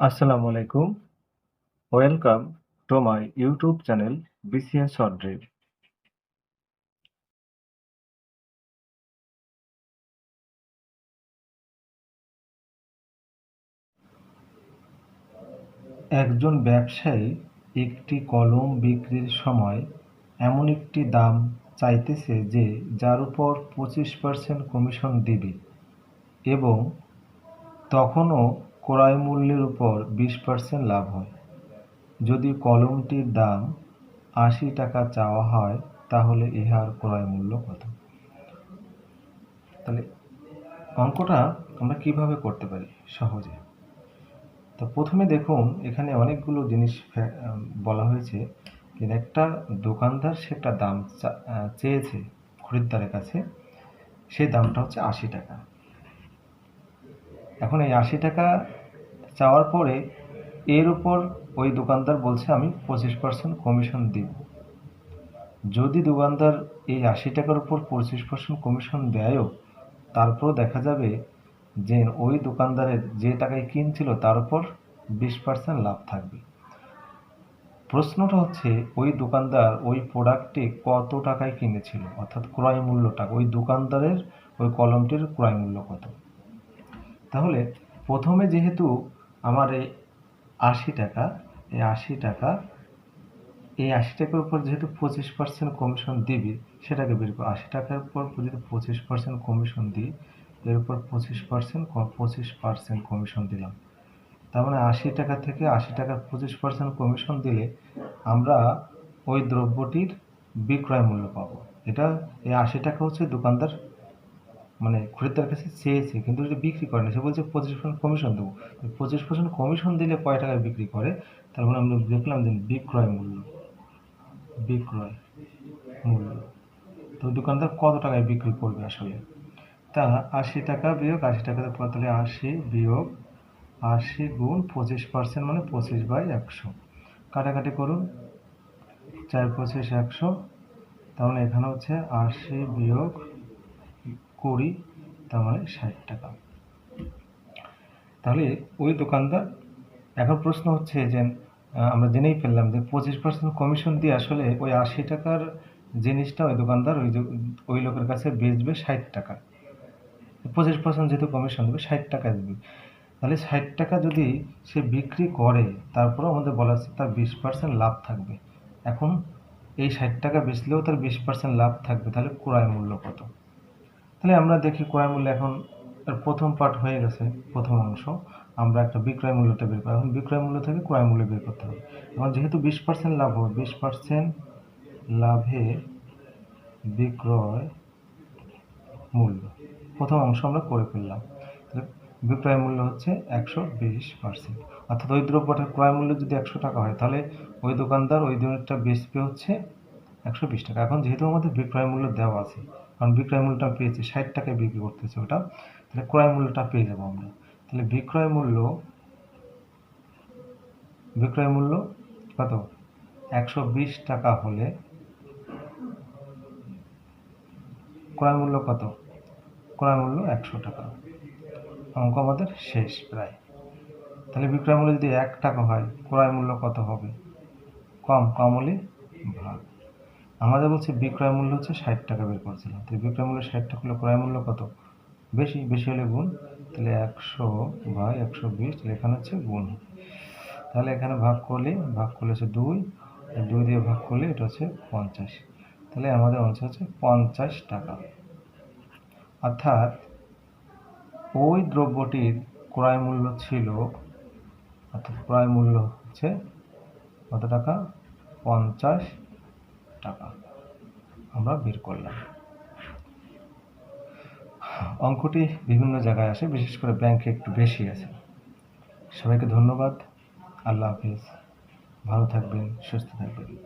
আসসালামু আলাইকুম। Welcome to my YouTube channel BCS short drill একজন ব্যবসায়ী একটি কলম বিক্রির সময় এমন একটি দাম চাইতেছে যে যার উপর পঁচিশ পার্সেন্ট কমিশন দিবে এবং তখনও ক্রয় মূল্যের উপর বিশ পার্সেন্ট লাভ হয়। যদি কলমটির দাম আশি টাকা চাওয়া হয়, তাহলে ইহার ক্রয় মূল্য কত? তাহলে অঙ্কটা আমরা কীভাবে করতে পারি? সহজে। তো প্রথমে দেখুন, এখানে অনেকগুলো জিনিস বলা হয়েছে। যে একটা দোকানদার সে একটা দাম চেয়েছে খরিদ্দারের কাছে। সেই দামটা হচ্ছে আশি টাকা। এখন এই আশি টাকা চাওয়ার পরে এর উপর ওই দোকানদার বলছে, আমি পঁচিশ পার্সেন্ট কমিশন দিব। যদি দোকানদার এই আশি টাকার উপর পঁচিশ পার্সেন্ট কমিশন দেয়ও, তারপরও দেখা যাবে যে ওই দোকানদারের যে টাকায় কিনছিল, তার উপর বিশ পার্সেন্ট লাভ থাকবে। প্রশ্নটা হচ্ছে, ওই দোকানদার ওই প্রোডাক্টটি কত টাকায় কিনেছিল? অর্থাৎ ক্রয় মূল্যটা, ওই দোকানদারের ওই কলমটির ক্রয় মূল্য কত? তাহলে প্রথমে যেহেতু আমার এই আশি টাকা এই আশি টাকা, এই আশি টাকার উপর যেহেতু পঁচিশ পার্সেন্ট কমিশন দিবি, সেটাকে বের করো। আশি টাকার উপর যদি পঁচিশ পার্সেন্ট কমিশন দিই, এর উপর পঁচিশ পার্সেন্ট পঁচিশ পার্সেন্ট কমিশন দিলাম। তার মানে আশি টাকা থেকে আশি টাকার পঁচিশ পার্সেন্ট কমিশন দিলে আমরা ওই দ্রব্যটির বিক্রয় মূল্য পাবো। এটা এই আশি টাকা হচ্ছে দোকানদার মানে খরিদ্দার কাছে চেয়েছে, কিন্তু যদি বিক্রি করে না সে বলছে পঁচিশ পার্সেন্ট কমিশন দেবো। পঁচিশ পার্সেন্ট কমিশন দিলে কয় টাকায় বিক্রি করে? তার মানে আমরা দেখলাম যে বিক্রয় মূল্য বিক্রয় মূল্য। তো দোকানদার কত টাকায় বিক্রি করবে আসলে? তা আশি টাকা বিয়োগ, আশি পর তাহলে আশি বিয়োগ আশি গুণ পঁচিশ পার্সেন্ট মানে পঁচিশ বাই একশো। কাটাকাটি করুন, চার পঁচিশ একশো, তার মানে এখানে হচ্ছে আশি বিয়োগ কুড়ি তার মানে ষাট টাকা। তাহলে ওই দোকানদার, এখন প্রশ্ন হচ্ছে যে আমরা জেনেই ফেললাম যে পঁচিশ পার্সেন্ট কমিশন দিয়ে আসলে ওই আশি টাকার জিনিসটা ওই দোকানদার ওই ওই লোকের কাছে বেচবে ষাট টাকা। পঁচিশ পার্সেন্ট যেহেতু কমিশন দেবে, ষাট টাকা দেবে। তাহলে ষাট টাকা যদি সে বিক্রি করে, তারপরেও আমাদের বলা আছে তার বিশ পার্সেন্ট লাভ থাকবে। এখন এই ষাট টাকা বেচলেও তার বিশ পার্সেন্ট লাভ থাকবে, তাহলে ক্রয় মূল্য কত? তাহলে আমরা দেখি ক্রয় মূল্য এখন প্রথম পার্ট হয়ে গেছে, প্রথম অংশ। আমরা একটা বিক্রয় মূল্যটা বের করি এখন বিক্রয় মূল্য থেকে ক্রয় মূল্য বের করতে হবে। এখন যেহেতু বিশ পার্সেন্ট লাভ হবে, বিশ পার্সেন্ট লাভে বিক্রয় মূল্য। প্রথম অংশ আমরা করে ফেললাম। বিক্রয় মূল্য হচ্ছে একশো বিশ পার্সেন্ট অর্থাৎ ওই দ্রব্যটার ক্রয় মূল্য যদি একশো টাকা হয়, তাহলে ওই দোকানদার ওই দিনটা বেচবে হচ্ছে একশো বিশ টাকা। এখন যেহেতু আমাদের বিক্রয় মূল্য দেওয়া আছে, কারণ বিক্রয় মূল্যটা পেয়েছি ষাট টাকায় বিক্রি করতেছে ওটা, তাহলে ক্রয় মূল্যটা পেয়ে যাব আমরা। তাহলে বিক্রয় মূল্য বিক্রয় মূল্য কত? একশো বিশ টাকা হলে ক্রয় মূল্য কত? ক্রয় মূল্য একশো টাকা। অঙ্ক আমাদের শেষ প্রায়। তাহলে বিক্রয় মূল্য যদি এক টাকা হয়, ক্রয় মূল্য কত হবে? কম কম হলে ভাগ। আমাদের বলছে বিক্রয় মূল্য হচ্ছে ষাট টাকা বের করছিলাম। তো বিক্রয় মূল্য ষাট টাকা হলে ক্রয় মূল্য কত? বেশি বেশি হলে গুণ। তাহলে একশো বাই একশো বিশ, তাহলে এখানে হচ্ছে গুণ। তাহলে এখানে ভাগ করলে ভাগ করলে হচ্ছে দুই দুই দিয়ে ভাগ করলে এটা হচ্ছে পঞ্চাশ। তাহলে আমাদের অঞ্চল হচ্ছে পঞ্চাশ টাকা। অর্থাৎ ওই দ্রব্যটির ক্রয় মূল্য ছিল, অর্থাৎ ক্রয় মূল্য হচ্ছে কত টাকা? পঞ্চাশ টাকা। আমরা বের করলাম। অঙ্কটি বিভিন্ন জায়গায় আসে, বিশেষ করে ব্যাংকে একটু বেশি আছে। সবাইকে ধন্যবাদ। আল্লাহ হাফিজ। ভালো থাকবেন, সুস্থ থাকবেন।